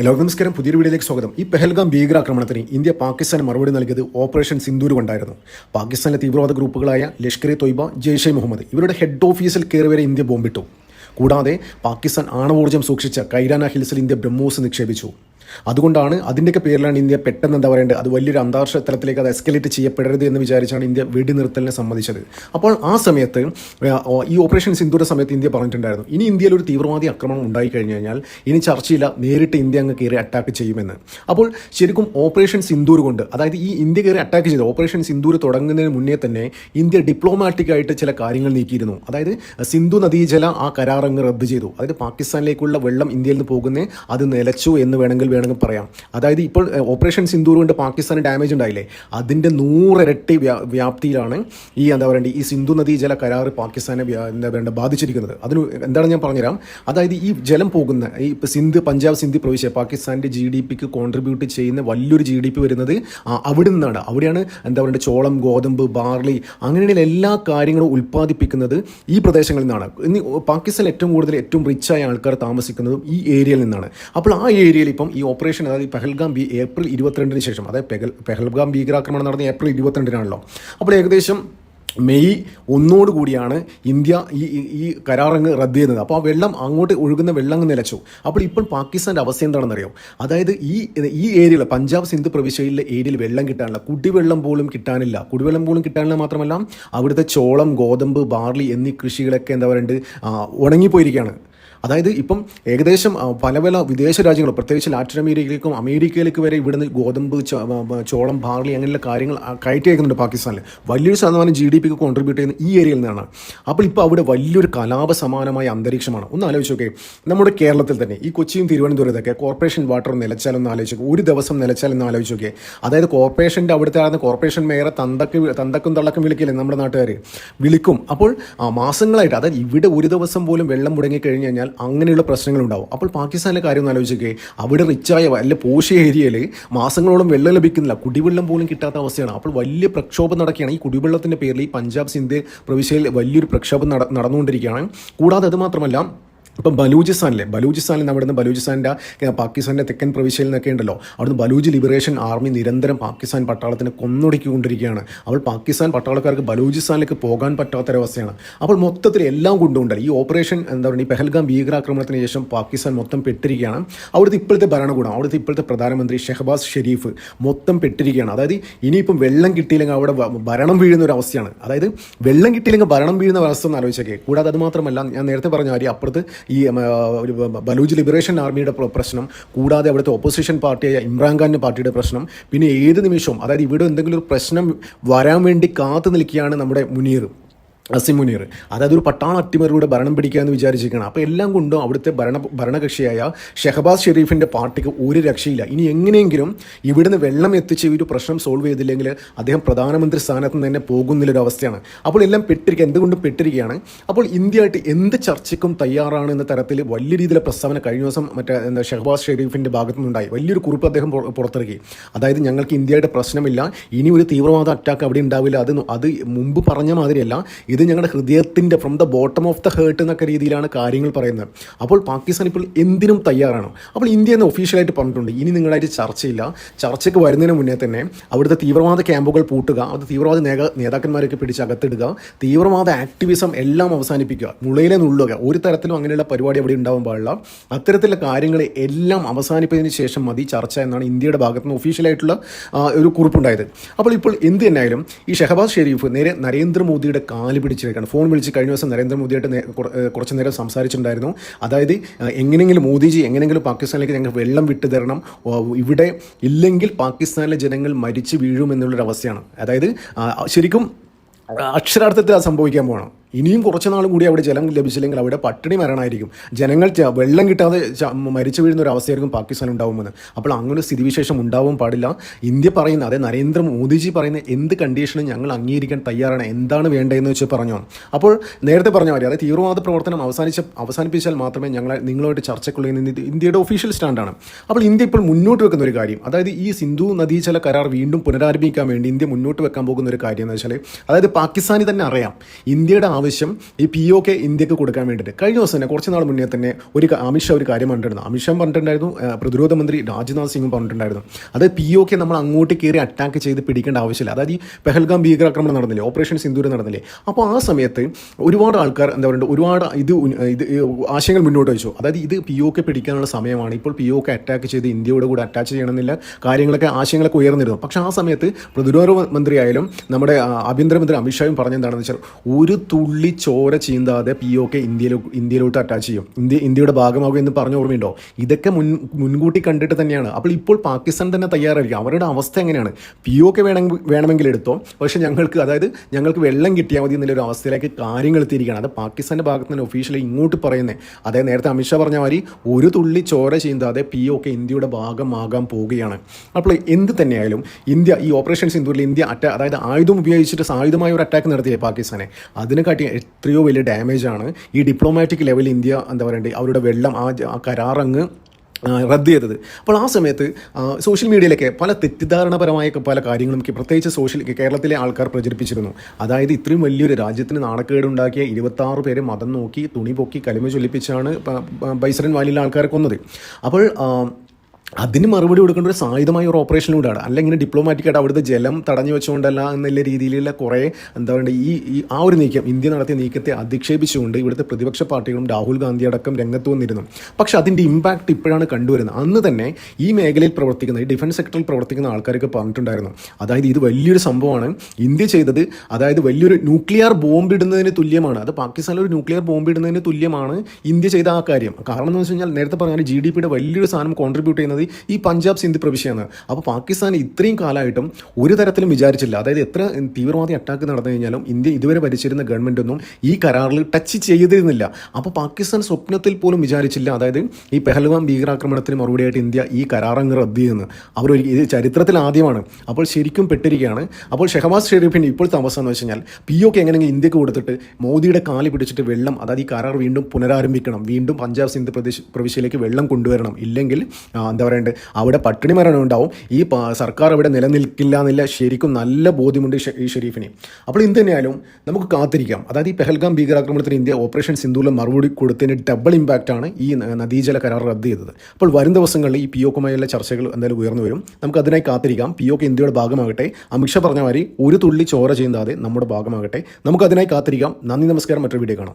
എല്ലാവർക്കും നമസ്കാരം പുതിയൊരു വീഡിയോയിലേക്ക് സ്വാഗതം. ഈ പെഹൽഗാം ഭീകരാക്രമണത്തിന് ഇന്ത്യ പാകിസ്ഥാൻ മറുപടി നൽകിയത് ഓപ്പറേഷൻ സിന്ദൂർ കൊണ്ടായിരുന്നു. പാകിസ്ഥാനിലെ തീവ്രവാദ ഗ്രൂപ്പുകളായ ലഷ്കർ ഇ തൊയ്ബ ജെയ്ഷെ മുഹമ്മദ് ഇവരുടെ ഹെഡ് ഓഫീസിൽ കയറി വരെ ഇന്ത്യ ബോംബിട്ടു. കൂടാതെ പാകിസ്ഥാൻ ആണവോർജം സൂക്ഷിച്ച കൈരാന ഹിൽസിൽ ഇന്ത്യ ബ്രഹ്മോസ് നിക്ഷേപിച്ചു. അതുകൊണ്ടാണ് അതിന്റെയൊക്കെ പേരിലാണ് ഇന്ത്യ പെട്ടെന്ന് എന്താ പറയേണ്ടത്? അത് വലിയൊരു അന്താരാഷ്ട്ര തലത്തിലേക്ക് അത് എസ്കലേറ്റ് ചെയ്യപ്പെടരുത് എന്ന് വിചാരിച്ചാണ് ഇന്ത്യ വെടിനിർത്തലിനെ സമ്മതിച്ചത്. അപ്പോൾ ആ സമയത്ത് ഈ ഓപ്പറേഷൻ സിന്ധുവിന്റെ സമയത്ത് ഇന്ത്യ പറഞ്ഞിട്ടുണ്ടായിരുന്നു. ഇനി ഇന്ത്യയിൽ ഒരു തീവ്രവാദി ആക്രമണം ഉണ്ടായി കഴിഞ്ഞു കഴിഞ്ഞാൽ ഇനി ചർച്ചയില്ല നേരിട്ട് ഇന്ത്യ അങ്ങ് കയറി അറ്റാക്ക് ചെയ്യുമെന്ന്. അപ്പോൾ ശരിക്കും ഓപ്പറേഷൻ സിന്ധൂർ കൊണ്ട് അതായത് ഈ ഇന്ത്യ കയറി അറ്റാക്ക് ചെയ്ത് ഓപ്പറേഷൻ സിന്ധൂർ തുടങ്ങുന്നതിന് മുന്നേ തന്നെ ഇന്ത്യ ഡിപ്ലോമാറ്റിക്കായിട്ട് ചില കാര്യങ്ങൾ നീക്കിയിരുന്നു. അതായത് സിന്ധു നദീജല ആ കരാർ അങ്ങ് റദ്ദ് ചെയ്തു. അതായത് പാകിസ്ഥാനിലേക്കുള്ള വെള്ളം ഇന്ത്യയിൽ നിന്ന് പോകുന്നേ അത് നിലച്ചു എന്ന് വേണമെങ്കിൽ വേണമെങ്കിൽ പറയാം. അതായത് ഇപ്പോൾ ഓപ്പറേഷൻ സിന്ദൂർ കൊണ്ട് പാകിസ്ഥാന് ഡാമേജ് ഉണ്ടായില്ലേ? അതിന്റെ നൂറിരട്ടി വ്യാ വ്യാപ്തിയിലാണ് ഈ എന്താ പറയണ്ടേ ഈ സിന്ധു നദീ ജല കരാർ പാകിസ്ഥാനെ എന്താ പറയണ്ട ബാധിച്ചിരിക്കുന്നത്. അതിന് എന്താണ് ഞാൻ പറഞ്ഞുതരാം? അതായത് ഈ ജലം പോകുന്ന ഈ സിന്ധു സിന്ധ് പഞ്ചാബ് സിന്ധി പ്രവിശ്യ പാകിസ്ഥാന്റെ ജി ഡി പിക്ക് കോൺട്രിബ്യൂട്ട് ചെയ്യുന്ന വലിയൊരു ജി ഡി പി വരുന്നത് അവിടെ നിന്നാണ് അവിടെയാണ് എന്താ പറയുക ചോളം ഗോതമ്പ് ബാർലി അങ്ങനെയുള്ള എല്ലാ കാര്യങ്ങളും ഉൽപ്പാദിപ്പിക്കുന്നത് ഈ പ്രദേശങ്ങളിൽ നിന്നാണ്. ഇനി പാകിസ്ഥാനിൽ ഏറ്റവും കൂടുതൽ ഏറ്റവും റിച്ചായ ആൾക്കാർ താമസിക്കുന്നതും ഈ ഏരിയയിൽ നിന്നാണ്. അപ്പോൾ ആ ഏരിയയിൽ ഇപ്പം ഈ ഓപ്പറേഷൻ അതായത് പെഹൽഗാം ബി ഏപ്രിൽ ഇരുപത്തിരണ്ടിന് ശേഷം അതായത് പെഹൽ പെഹൽഗാം ഭീകരാക്രമണം നടന്ന ഏപ്രിൽ ഇരുപത്തിരണ്ടിനാണല്ലോ. അപ്പോൾ ഏകദേശം മെയ് ഒന്നോട് കൂടിയാണ് ഇന്ത്യ ഈ- ഈ കരാറങ്ങ് റദ്ദ് ചെയ്യുന്നത്. അപ്പോൾ ആ വെള്ളം അങ്ങോട്ട് ഒഴുകുന്ന വെള്ളം അങ്ങ് നിലച്ചു. അപ്പോൾ ഇപ്പോൾ പാകിസ്ഥാന്റെ അവസ്ഥ എന്താണെന്നറിയോ? അതായത് ഈ ഈ ഏരിയയിൽ പഞ്ചാബ് സിന്ധു പ്രവിശ്യയിലെ ഏരിയയിൽ വെള്ളം കിട്ടാനില്ല. കുടിവെള്ളം പോലും കിട്ടാനില്ല. കുടിവെള്ളം പോലും കിട്ടാനില്ല മാത്രമല്ല അവിടുത്തെ ചോളം ഗോതമ്പ് ബാർലി എന്നീ കൃഷികളൊക്കെ എന്താ പറയുക ഉണങ്ങിപ്പോയിരിക്കുകയാണ്. അതായത് ഇപ്പം ഏകദേശം പല പല വിദേശ രാജ്യങ്ങൾ പ്രത്യേകിച്ച് ലാറ്റിൻ അമേരിക്കയിലേക്കും അമേരിക്കയിലേക്ക് വരെ ഇവിടുന്ന് ഗോതമ്പ് ചോളം ബാർലി അങ്ങനെയുള്ള കാര്യങ്ങൾ കയറ്റി അയക്കുന്നുണ്ട് പാകിസ്ഥാനിൽ. വലിയൊരു ശതമാനം ജി ഡി പിക്ക് കോൺട്രിബ്യൂട്ട് ചെയ്യുന്ന ഈ ഏരിയയിൽ നിന്നാണ്. അപ്പോൾ ഇപ്പോൾ അവിടെ വലിയൊരു കലാപ സമാനമായ അന്തരീക്ഷമാണ്. ഒന്ന് ആലോചിച്ച് നോക്കേ നമ്മുടെ കേരളത്തിൽ തന്നെ ഈ കൊച്ചിയും തിരുവനന്തപുരത്തൊക്കെ കോർപ്പറേഷൻ വാട്ടർ നിലച്ചാലൊന്ന് ആലോചിച്ച് ഒരു ദിവസം നിലച്ചാലൊന്ന് ആലോചിച്ച് നോക്കിയേ. അതായത് കോർപ്പറേഷന്റെ അവിടുത്തെ ആയിരുന്ന കോർപ്പറേഷൻ മേയറെ തന്തക്ക് തന്തക്കും തള്ളക്കും വിളിക്കില്ലേ നമ്മുടെ നാട്ടുകാർ വിളിക്കും. അപ്പോൾ മാസങ്ങളായിട്ട് അതായത് ഇവിടെ ഒരു ദിവസം പോലും വെള്ളം മുടങ്ങി കഴിഞ്ഞ് കഴിഞ്ഞാൽ അങ്ങനെയുള്ള പ്രശ്നങ്ങളുണ്ടാവും. അപ്പോൾ പാകിസ്ഥാനിലെ കാര്യം ഒന്ന് ആലോചിക്കേ അവിടെ റിച്ചായ വലിയ പോഷ് ഏരിയയിൽ മാസങ്ങളോളം വെള്ളം ലഭിക്കുന്നില്ല. കുടിവെള്ളം പോലും കിട്ടാത്ത അവസ്ഥയാണ്. അപ്പോൾ വലിയ പ്രക്ഷോഭം നടക്കുകയാണ്. ഈ കുടിവെള്ളത്തിന്റെ പേരിൽ ഈ പഞ്ചാബ് സിന്ധ് പ്രവിശ്യയിൽ വലിയൊരു പ്രക്ഷോഭം നട നടന്നുകൊണ്ടിരിക്കുകയാണ്. കൂടാതെ അത് മാത്രമല്ല ഇപ്പം ബലൂചിസ്ഥാനിലെ ബലൂചിസ്ഥാനിൽ നിന്ന് അവിടുന്ന് ബലൂചിസ്ഥാന്റെ പാകിസ്ഥാന്റെ തെക്കൻ പ്രവിശ്യയിൽ നിന്നൊക്കെ ഉണ്ടല്ലോ. അവിടുന്ന് ബലൂജ് ലിബറേഷൻ ആർമി നിരന്തരം പാകിസ്ഥാൻ പട്ടാളത്തിനെ കൊന്നൊടുക്കിക്കൊണ്ടിരിക്കുകയാണ്. അപ്പോൾ പാകിസ്ഥാൻ പട്ടാളക്കാർക്ക് ബലൂചിസ്ഥാനിലേക്ക് പോകാൻ പറ്റാത്തൊരവസ്ഥയാണ്. അപ്പോൾ മൊത്തത്തിൽ എല്ലാം കൊണ്ടുണ്ടല്ലോ ഈ ഓപ്പറേഷൻ എന്താ പറയുക ഈ പെഹൽഗാം ഭീകരാക്രമണത്തിന് ശേഷം പാകിസ്ഥാൻ മൊത്തം പെട്ടിരിക്കുകയാണ്. അവിടുത്തെ ഇപ്പോഴത്തെ ഭരണകൂടം അവിടുത്തെ ഇപ്പോഴത്തെ പ്രധാനമന്ത്രി ഷെഹബാസ് ഷെരീഫ് മൊത്തം പെട്ടിരിക്കുകയാണ്. അതായത് ഇനിയിപ്പം വെള്ളം കിട്ടിയില്ലെങ്കിൽ അവിടെ ഭരണം വീഴുന്ന ഒരു അവസ്ഥയാണ് അതായത് വെള്ളം കിട്ടിയില്ലെങ്കിൽ ഭരണം വീഴുന്ന അവസ്ഥ ഒന്ന് ആലോചിച്ചേക്കെ. കൂടാതെ അത് മാത്രമല്ല ഞാൻ നേരത്തെ പറഞ്ഞ കാര്യം അപ്പുറത്ത് ഈ ബലൂജ് ലിബറേഷൻ ആർമിയുടെ പ്ര- പ്രശ്നം കൂടാതെ അവിടുത്തെ ഓപ്പോസിഷൻ പാർട്ടിയായ ഇമ്രാൻഖാന്റെ പാർട്ടിയുടെ പ്രശ്നം പിന്നെ ഏത് നിമിഷവും അതായത് ഇവിടെ എന്തെങ്കിലും ഒരു പ്രശ്നം വരാൻ വേണ്ടി കാത്തു നിൽക്കുകയാണ് നമ്മുടെ മുനീർ. അസിം മുനീർ. അതായത് ഒരു പട്ടാള അട്ടിമറിലൂടെ ഭരണം പിടിക്കുക പിടിക്കാമെന്ന് വിചാരിച്ചിരിക്കുകയാണ് അപ്പോൾ എല്ലാം കൊണ്ടും അവിടുത്തെ ഭരണ ഭരണകക്ഷിയായ ഷെഹബാസ് ഷെരീഫിന്റെ പാർട്ടിക്ക് ഒരു രക്ഷയില്ല. ഇനി എങ്ങനെയെങ്കിലും ഇവിടുന്ന് വെള്ളം എത്തിച്ച് ഈ ഒരു പ്രശ്നം സോൾവ് ചെയ്തില്ലെങ്കിൽ അദ്ദേഹം പ്രധാനമന്ത്രി സ്ഥാനത്ത് നിന്ന് തന്നെ പോകുന്നില്ലൊരു അവസ്ഥയാണ്. അപ്പോൾ എല്ലാം പെട്ടിരിക്കുക എന്തുകൊണ്ട് പെട്ടിരിക്കുകയാണ് അപ്പോൾ ഇന്ത്യയായിട്ട് എന്ത് ചർച്ചയ്ക്കും തയ്യാറാണ് എന്ന തരത്തിൽ വലിയ രീതിയിലെ പ്രസ്താവന കഴിഞ്ഞ ദിവസം മറ്റേ എന്താ ഷെഹബാസ് ഷെരീഫിന്റെ ഭാഗത്തു നിന്നുണ്ടായി വലിയൊരു കുറിപ്പ് അദ്ദേഹം പുറ- പുറത്തിറക്കി. അതായത് ഞങ്ങൾക്ക് ഇന്ത്യയുടെ പ്രശ്നമില്ല. ഇനി ഒരു തീവ്രവാദ അറ്റാക്ക് അവിടെ ഉണ്ടാവില്ല. അത് അത് മുമ്പ് പറഞ്ഞ മാതിരിയല്ല. ഇത് ഞങ്ങളുടെ ഹൃദയത്തിന്റെ from the bottom of the heart എന്നൊക്കെ രീതിയിലാണ് കാര്യങ്ങൾ പറയുന്നത്. അപ്പോൾ പാകിസ്ഥാൻ ഇപ്പോൾ എന്തിനും തയ്യാറാണ്. അപ്പോൾ ഇന്ത്യ എന്ന് ഒഫീഷ്യലായിട്ട് പറഞ്ഞിട്ടുണ്ട്. ഇനി നിങ്ങളായിട്ട് ചർച്ചയില്ല. ചർച്ചയ്ക്ക് വരുന്നതിന് മുന്നേ തന്നെ അവിടുത്തെ തീവ്രവാദ ക്യാമ്പുകൾ പൂട്ടുക അവിടുത്തെ തീവ്രവാദ നേതാ നേതാക്കന്മാരൊക്കെ പിടിച്ച് അകത്തിടുക തീവ്രവാദ ആക്ടിവിസം എല്ലാം അവസാനിപ്പിക്കുക മുളയിലെ നുള്ളുക ഒരു തരത്തിലും അങ്ങനെയുള്ള പരിപാടി അവിടെ ഉണ്ടാവാൻ പാടില്ല. അത്തരത്തിലുള്ള കാര്യങ്ങൾ എല്ലാം അവസാനിപ്പതിന് ശേഷം മതി ചർച്ച എന്നാണ് ഇന്ത്യയുടെ ഭാഗത്ത് നിന്ന് ഒഫീഷ്യലായിട്ടുള്ള ഒരു കുറിപ്പുണ്ടായത്. അപ്പോൾ ഇപ്പോൾ എന്ത് തന്നെയായാലും ഈ ഷെഹബാസ് ഷെരീഫ് നേരെ നരേന്ദ്രമോദിയുടെ കാൽ പിടിച്ചിരിക്കുകയാണ് ഫോൺ വിളിച്ച് കഴിഞ്ഞ ദിവസം നരേന്ദ്രമോദിയായിട്ട് കുറച്ച് നേരം സംസാരിച്ചിട്ടുണ്ടായിരുന്നു. അതായത് എങ്ങനെയെങ്കിലും മോദിജി എങ്ങനെയെങ്കിലും പാകിസ്ഥാനിലേക്ക് ഞങ്ങൾ വെള്ളം വിട്ടു തരണം ഇവിടെ ഇല്ലെങ്കിൽ പാകിസ്ഥാനിലെ ജനങ്ങൾ മരിച്ചു വീഴുമെന്നുള്ളൊരവസ്ഥയാണ് അതായത് ശരിക്കും അക്ഷരാർത്ഥത്തിൽ അത് സംഭവിക്കാൻ പോകണം ഇനിയും കുറച്ച് നാൾ കൂടി അവിടെ ജലം ലഭിച്ചില്ലെങ്കിൽ അവിടെ പട്ടിണി മരണമായിരിക്കും. ജനങ്ങൾ വെള്ളം കിട്ടാതെ മരിച്ചു വീഴുന്ന ഒരു അവസ്ഥയായിരിക്കും പാകിസ്ഥാൻ ഉണ്ടാവുമെന്ന് അപ്പോൾ അങ്ങനെ സ്ഥിതിവിശേഷം ഉണ്ടാവും പാടില്ല. ഇന്ത്യ പറയുന്ന അതെ നരേന്ദ്ര മോദിജി പറയുന്ന എന്ത് കണ്ടീഷനും ഞങ്ങൾ അംഗീകരിക്കാൻ തയ്യാറാണ് എന്താണ് വേണ്ടതെന്ന് വെച്ച് പറഞ്ഞു. അപ്പോൾ നേരത്തെ പറഞ്ഞ മതി അതായത് തീവ്രവാദ പ്രവർത്തനം അവസാനിച്ച അവസാനിപ്പിച്ചാൽ മാത്രമേ ഞങ്ങൾ നിങ്ങളുമായിട്ട് ചർച്ചയ്ക്കുള്ള ഇന്ത്യയുടെ ഒഫീഷ്യൽ സ്റ്റാൻഡാണ് അപ്പോൾ ഇന്ത്യ ഇപ്പോൾ മുന്നോട്ട് വെക്കുന്ന ഒരു കാര്യം അതായത് ഈ സിന്ധു നദീജല കരാർ വീണ്ടും പുനരാരംഭിക്കാൻ വേണ്ടി ഇന്ത്യ മുന്നോട്ട് വെക്കാൻ പോകുന്ന ഒരു കാര്യം എന്ന് വെച്ചാൽ അതായത് പാകിസ്ഥാനി തന്നെ അറിയാം ഇന്ത്യയുടെ ആവശ്യം ഈ പി ഒ കെ ഇന്ത്യയ്ക്ക് കൊടുക്കാൻ വേണ്ടിയിട്ട്. കഴിഞ്ഞ ദിവസം തന്നെ കുറച്ച് നാൾ മുന്നേ തന്നെ ഒരു അമിഷാ ഒരു കാര്യം പറഞ്ഞിട്ടുണ്ടായിരുന്നു. അമിത്ഷാ പറഞ്ഞിട്ടുണ്ടായിരുന്നു പ്രതിരോധ മന്ത്രി രാജ്നാഥ് സിംഗും പറഞ്ഞിട്ടുണ്ടായിരുന്നു. അത് പി ഒ കെ നമ്മൾ അങ്ങോട്ട് കയറി അറ്റാക്ക് ചെയ്ത് പിടിക്കേണ്ട ആവശ്യമില്ല. അതായത് ഈ പെഹൽഗാം ഭീകരാക്രമണം നടന്നില്ലേ? ഓപ്പറേഷൻ സിന്ദൂർ നടന്നില്ലേ? അപ്പോൾ ആ സമയത്ത് ഒരുപാട് ആൾക്കാർ എന്താ പറയുക ഒരുപാട് ഇത് ഇത് ആശയങ്ങൾ മുന്നോട്ട് വെച്ചു. അതായത് ഇത് പി ഒ കെ പിടിക്കാനുള്ള സമയമാണ്. ഇപ്പോൾ പി ഒ കെ അറ്റാക്ക് ചെയ്ത് ഇന്ത്യയോട് കൂടെ അറ്റാച്ച് ചെയ്യണമെന്നില്ല. കാര്യങ്ങളൊക്കെ ആശയങ്ങളൊക്കെ ഉയർന്നിരുന്നു. പക്ഷേ ആ സമയത്ത് പ്രതിരോധ മന്ത്രിയായാലും നമ്മുടെ ആഭ്യന്തരമന്ത്രി അമിത്ഷായും പറഞ്ഞെന്താണെന്ന് വെച്ചാൽ ഒരു തുള്ളി ചോര ചീന്താതെ പി ഒ കെ ഇന്ത്യയിലോ ഇന്ത്യയിലോട്ട് അറ്റാച്ച് ചെയ്യും. ഇന്ത്യ ഇന്ത്യയുടെ ഭാഗമാകും എന്ന് പറഞ്ഞ ഓർമ്മയുണ്ടോ? ഇതൊക്കെ മുൻ മുൻകൂട്ടി കണ്ടിട്ട് തന്നെയാണ്. അപ്പോൾ ഇപ്പോൾ പാകിസ്ഥാൻ തന്നെ തയ്യാറായിരിക്കും. അവരുടെ അവസ്ഥ എങ്ങനെയാണ്? പി ഒ കെ വേണമെങ്കിൽ വേണമെങ്കിൽ എടുത്തോ? പക്ഷേ ഞങ്ങൾക്ക് അതായത് ഞങ്ങൾക്ക് വെള്ളം കിട്ടിയാൽ മതി എന്നുള്ളൊരു അവസ്ഥയിലേക്ക് കാര്യങ്ങൾ എത്തിയിരിക്കുകയാണ്. അത് പാകിസ്ഥാന്റെ ഭാഗത്ത് നിന്ന് ഒഫീഷ്യലി ഇങ്ങോട്ട് പറയുന്നത് അതായത് നേരത്തെ അമിത്ഷാ പറഞ്ഞ മാതിരി ഒരു തുള്ളി ചോര ചീന്താതെ പി ഒ കെ ഇന്ത്യയുടെ ഭാഗമാകാൻ പോവുകയാണ്. അപ്പോൾ എന്ത് തന്നെയായാലും ഇന്ത്യ ഈ ഓപ്പറേഷൻ സിന്ധൂരിൽ ഇന്ത്യ അറ്റാ അതായത് ആയുധം ഉപയോഗിച്ചിട്ട് സായുധമായ ഒരു അറ്റാക്ക് നടത്തിയേ പാകിസ്ഥാനെ. അതിനെക്കാട്ടി എത്രയോ വലിയ ഡാമേജാണ് ഈ ഡിപ്ലോമാറ്റിക് ലെവൽ ഇന്ത്യ എന്താ പറയണ്ടേ അവരുടെ വെള്ളം ആ കരാറങ്ങ് റദ്ദ് ചെയ്തത്. അപ്പോൾ ആ സമയത്ത് സോഷ്യൽ മീഡിയയിലൊക്കെ പല തെറ്റിദ്ധാരണപരമായ പല കാര്യങ്ങളും പ്രത്യേകിച്ച് സോഷ്യൽ കേരളത്തിലെ ആൾക്കാർ പ്രചരിപ്പിച്ചിരുന്നു. അതായത് ഇത്രയും വലിയൊരു രാജ്യത്തിന് നാണക്കേടുണ്ടാക്കിയ ഇരുപത്താറ് പേരെ മതം നോക്കി തുണി പൊക്കി കലിമ ചൊല്ലിപ്പിച്ചാണ് ബൈസറൻ വാലിയിലെ ആൾക്കാരെ കൊന്നത്. അപ്പോൾ അതിന് മറുപടി കൊടുക്കേണ്ട ഒരു സായുധമായ ഒരു ഓപ്പറേഷനിലൂടെയാണ് അല്ലെങ്കിൽ ഡിപ്ലോമാറ്റിക് ആയിട്ട് അവിടുത്തെ ജലം തടഞ്ഞു വെച്ചുകൊണ്ടല്ല എന്നുള്ള രീതിയിലുള്ള കുറേ എന്താ പറയുക ഈ ഈ ആ ഒരു നീക്കം ഇന്ത്യ നടത്തിയ നീക്കത്തെ അധിക്ഷേപിച്ചുകൊണ്ട് ഇവിടുത്തെ പ്രതിപക്ഷ പാർട്ടികളും രാഹുൽ ഗാന്ധി അടക്കം രംഗത്ത് വന്നിരുന്നു. പക്ഷെ അതിന്റെ ഇമ്പാക്റ്റ് ഇപ്പോഴാണ് കണ്ടുവരുന്നത്. അന്ന് തന്നെ ഈ മേഖലയിൽ പ്രവർത്തിക്കുന്ന ഈ ഡിഫൻസ് സെക്ടറിൽ പ്രവർത്തിക്കുന്ന ആൾക്കാരൊക്കെ പറഞ്ഞിട്ടുണ്ടായിരുന്നു. അതായത് ഇത് വലിയൊരു സംഭവമാണ്. ഇന്ത്യ ചെയ്തത് അതായത് വലിയൊരു ന്യൂക്ലിയർ ബോംബ് ഇടുന്നതിന് തുല്യമാണ്. അത് പാകിസ്ഥാനിൽ ഒരു ന്യൂക്ലിയർ ബോംബ് ഇടുന്നതിന് തുല്യമാണ് ഇന്ത്യ ചെയ്ത ആ കാര്യം. കാരണം എന്ന് വെച്ച് കഴിഞ്ഞാൽ നേരത്തെ പറഞ്ഞാൽ ജി ഡി പിയുടെ വലിയൊരു സാധനം കോൺട്രിബ്യൂട്ട് ചെയ്യുന്നത് ഈ പഞ്ചാബ് സിന്ധ് പ്രവിശ്യയാണ്. അപ്പോൾ പാകിസ്ഥാൻ ഇത്രയും കാലമായിട്ടും ഒരു തരത്തിലും വിചാരിച്ചില്ല. അതായത് എത്ര തീവ്രവാദി അറ്റാക്ക് നടന്നു കഴിഞ്ഞാലും ഇന്ത്യ ഇതുവരെ ഭരിച്ചിരുന്ന ഗവൺമെന്റ് ഒന്നും ഈ കരാറിൽ ടച്ച് ചെയ്തിരുന്നില്ല. അപ്പോൾ പാകിസ്ഥാൻ സ്വപ്നത്തിൽ പോലും വിചാരിച്ചില്ല. അതായത് ഈ പെഹൽഗാം ഭീകരാക്രമണത്തിന് മറുപടിയായിട്ട് ഇന്ത്യ ഈ കരാറങ്ങ് റദ്ദ് ചെയ്യുന്നു. അവർ ഇത് ചരിത്രത്തിൽ ആദ്യമാണ്. അപ്പോൾ ശരിക്കും പെട്ടിരിക്കുകയാണ്. അപ്പോൾ ഷെഹബാസ് ഷെരീഫിന്റെ ഇപ്പോഴത്തെ അവസ്ഥ എന്ന് വെച്ച് കഴിഞ്ഞാൽ പി ഒക്കെ എങ്ങനെയെങ്കിലും ഇന്ത്യയ്ക്ക് കൊടുത്തിട്ട് മോദിയുടെ കാലി പിടിച്ചിട്ട് വെള്ളം അതായത് ഈ കരാർ വീണ്ടും പുനരാരംഭിക്കണം. വീണ്ടും പഞ്ചാബ് സിന്ധ് പ്രദേശ് പ്രവിശ്യയിലേക്ക് വെള്ളം കൊണ്ടുവരണം. ഇല്ലെങ്കിൽ എന്താ എന്താ പറയണ്ടേ. അവിടെ പട്ടിണി മരണം ഉണ്ടാവും. ഈ സർക്കാർ അവിടെ നിലനിൽക്കില്ല എന്നില്ല ശരിക്കും നല്ല ബോധ്യമുണ്ട് ഈ ഷെരീഫിന്. അപ്പോൾ എന്ത് നമുക്ക് കാത്തിരിക്കാം. അതായത് ഈ പെഹൽഗാം ഭീകരാക്രമണത്തിന് ഇന്ത്യ ഓപ്പറേഷൻ സിന്ധുവിലെ മറുപടി കൊടുത്തതിന് ഡബിൾ ഇമ്പാക്റ്റ് ആണ് ഈ നദീജല കരാർ റദ്ദ് ചെയ്തത്. അപ്പോൾ വരും ദിവസങ്ങളിൽ ഈ പി ഒക്കുമായുള്ള ചർച്ചകൾ എന്തായാലും ഉയർന്നു വരും. നമുക്ക് അതിനായി കാത്തിരിക്കാം. പി ഒക്കെ ഇന്ത്യയുടെ ഭാഗമാകട്ടെ. അമിത്ഷാ പറഞ്ഞ മാതിരി ഒരു തുള്ളി ചോര ചെയ്യുന്നാതെ നമ്മുടെ ഭാഗമാകട്ടെ. നമുക്ക് അതിനായി കാത്തിരിക്കാം. നന്ദി നമസ്കാരം. മറ്റൊരു വീഡിയോ കാണാം.